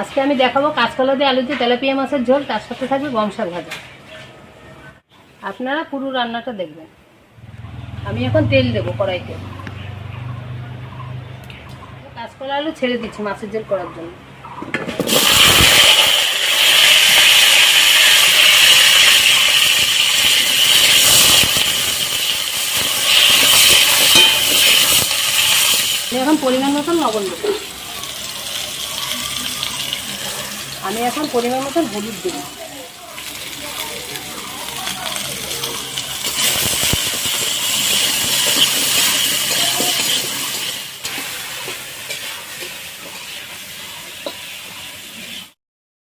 আজকে আমি দেখাবো কাঁচকলা দিয়ে আলু দিয়ে তেলাপিয়া মাছের ঝোল, তার সাথে থাকবে গম শাক ভাজা। আপনারা পুরো রান্নাটা দেখবেন। আমি এখন তেল দেবো কড়াইতে। কাঁচকলা আলু ছেড়ে দিচ্ছি মাছের ঝোল করার জন্য। এখন পরিমাণ মতন লবণ দেবো। আমি এখন পরিমাণ মতন হলুদ দেবো।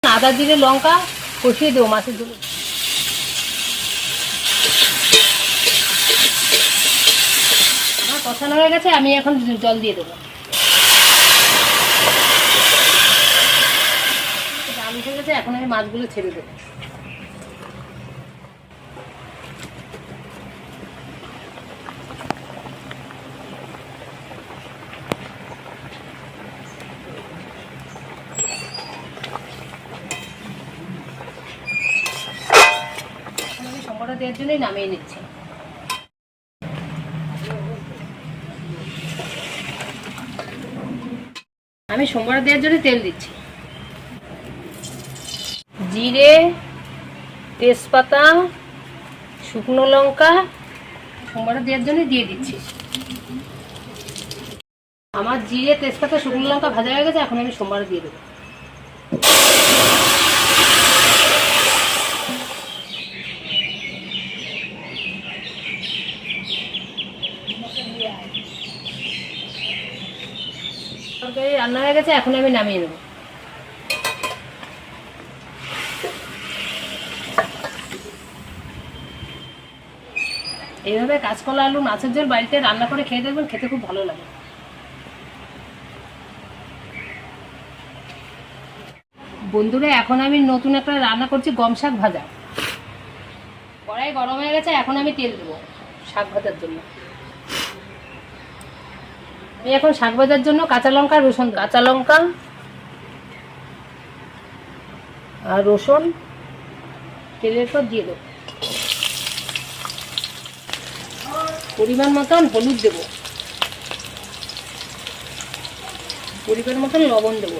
আদা, জিরে, লঙ্কা কষিয়ে দেবো মাছের জন্য। কষানো হয়ে গেছে, আমি এখন জল দিয়ে দেবো। উঠে গেছে, এখন আমি মাছগুলো ছেড়ে দেবো। দেওয়ার জন্যই নামিয়ে নিচ্ছি। আমি সোমবার দেওয়ার জন্য তেল দিচ্ছি। জিরে, তেজপাতা, শুকনো লঙ্কা সোমবার দেওয়ার জন্য দিয়ে দিচ্ছি। আমার জিরে, তেজপাতা, শুকনো লঙ্কা ভাজা হয়ে গেছে, এখন আমি সোমবার দিয়ে দেবো। তরকারি রান্না হয়ে গেছে, এখন আমি নামিয়ে নেব। এইভাবে কাঁচকলা, আলু, মাছের ঝোল বাড়িতে রান্না করে খেয়ে দেখবেন খেতে খুব ভালো লাগে। বন্ধুরা, এখন আমি নতুন একটা রান্না করছি, গম শাক ভাজা। কড়াই গরম হয়ে গেছে, এখন আমি তেল দেবো শাক ভাজার জন্য। আমি এখন শাক ভাজার জন্য কাঁচা লঙ্কা, রসুন, কাঁচা লঙ্কা আর রসুন, তেলের পর দিয়ে দেবো। পরিমাণ মতন হলুদ দেব। পরিমাণ মতন লবণ দেব।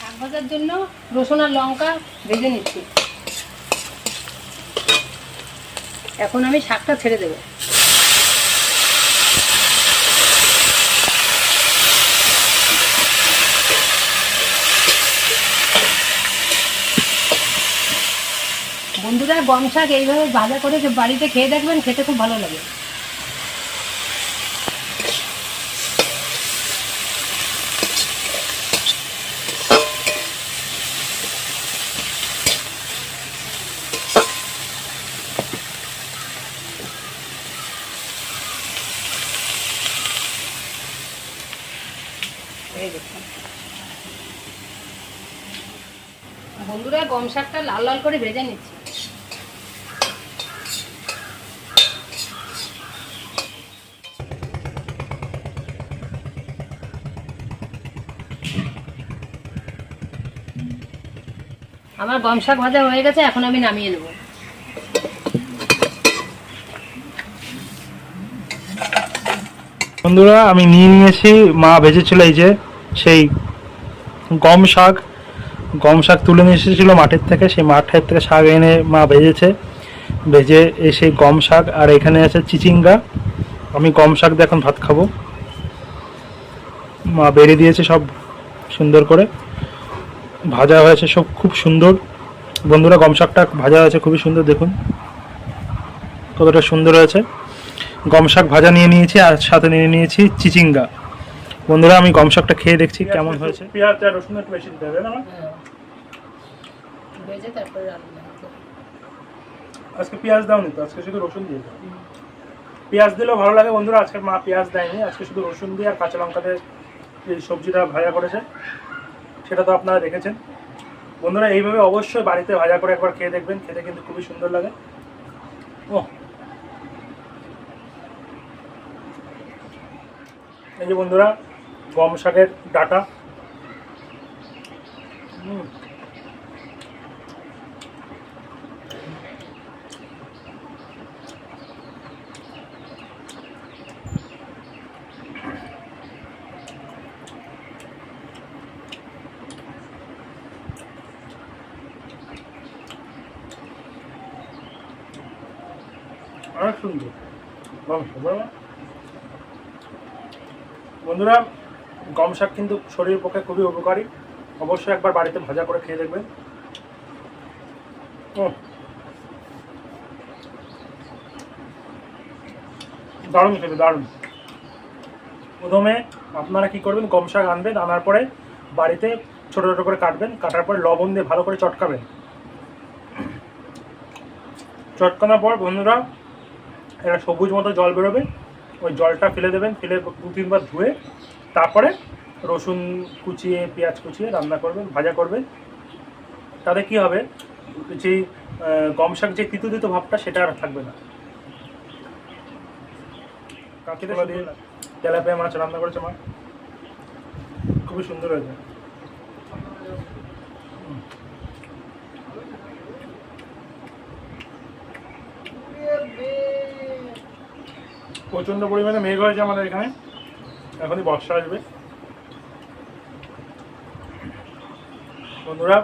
শাক ভাজার জন্য রসুন আর লঙ্কা ভেজে নিচ্ছি। এখন আমি শাকটা ছেড়ে দেবো। বন্ধুরা গম শাক এইভাবে ভাজা করে বাড়িতে খেয়ে দেখবেন, খেতে খুব ভালো লাগে। বন্ধুরা, গম শাকটা লাল লাল করে ভেজে নিচ্ছি। আমার গম শাক ভাজা হয়ে গেছে, এখন আমি নামিয়ে নেব। বন্ধুরা, আমি নিয়ে নিয়েছি, মা ভেজেছিল এই যে, সেই গম শাক। গম শাক তুলে নিয়ে এসেছিল মাঠের থেকে, সেই মাঠের থেকে শাক এনে মা ভেজেছে ভেজে এই সেই গম শাক, আর এখানে আছে চিচিঙ্গা। আমি গম শাক দিয়ে এখন ভাত খাব। মা বেড়ে দিয়েছে সব সুন্দর করে। ভাজা হয়েছে সব খুব সুন্দর। বন্ধুরা গম শাকটা ভাজা হয়েছে খুবই সুন্দর দেখুন। কতটা সুন্দর হয়েছে। গম শাক ভাজা নিয়ে নিয়েছি আর সাথে নিয়ে নিয়েছি চিচিঙ্গা। বন্ধুরা আমি গম শাকটা খেয়ে দেখছি কেমন হয়েছে। পেঁয়াজ আর রসুন একটু বেশি দিতে হবে না। আজকে পেঁয়াজ দাও নি তো আজকে শুধু রসুন দিয়ে দাও। পেঁয়াজ দিলেও ভালো লাগে বন্ধুরা আজকে মা পেঁয়াজ দেয়নি আজকে শুধু রসুন দিয়ে আর কাঁচা লঙ্কা দিয়ে এই সবজিটা ভাজা করেছে। সেটা তো আপনারা দেখেছেন। বন্ধুরা, এইভাবে অবশ্যই বাড়িতে ভাজা করে একবার খেয়ে দেখবেন, খেতে কিন্তু খুবই সুন্দর লাগে। ও এই যে বন্ধুরা, গম শাকের ডাটা। হুম। অনেক সুন্দর? বন্ধুরা, গম শাক কিন্তু শরীরের পক্ষে খুবই উপকারী। অবশ্যই একবার বাড়িতে ভাজা করে খেয়ে দেখবেন। দারুণ খেতে, দারুণ। প্রথমে আপনারা কি করবেন, গম শাক আনবেন, আনার পরে বাড়িতে ছোটো ছোটো করে কাটবেন, কাটার পরে লবণ দিয়ে ভালো করে চটকাবেন। চটকানোর পর বন্ধুরা একটা সবুজ মতো জল বেরোবে। ওই জলটা ফেলে দেবেন, ফেলে দু তিনবার ধুয়ে, তারপরে রসুন কুচিয়ে, পেঁয়াজ কুচিয়ে রান্না করবেন, ভাজা করবেন। তাতে কি হবে? যে গম শাক যে তিতো তিতো ভাবটা সেটা আর থাকবে না। তেলাপিয়া মাছ রান্না করেছে মা। খুবই সুন্দর হয়েছে। হুম। প্রচণ্ড পরিমাণে মেঘ হয়েছে আমাদের এখানে। এখনই বর্ষা আসবে। বন্ধুরা,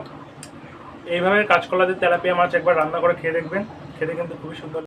এইভাবে কাঁচকলাদের তেলাপিয়া মাছ একবার রান্না করে খেয়ে দেখবেন। খেতে কিন্তু খুবই সুন্দর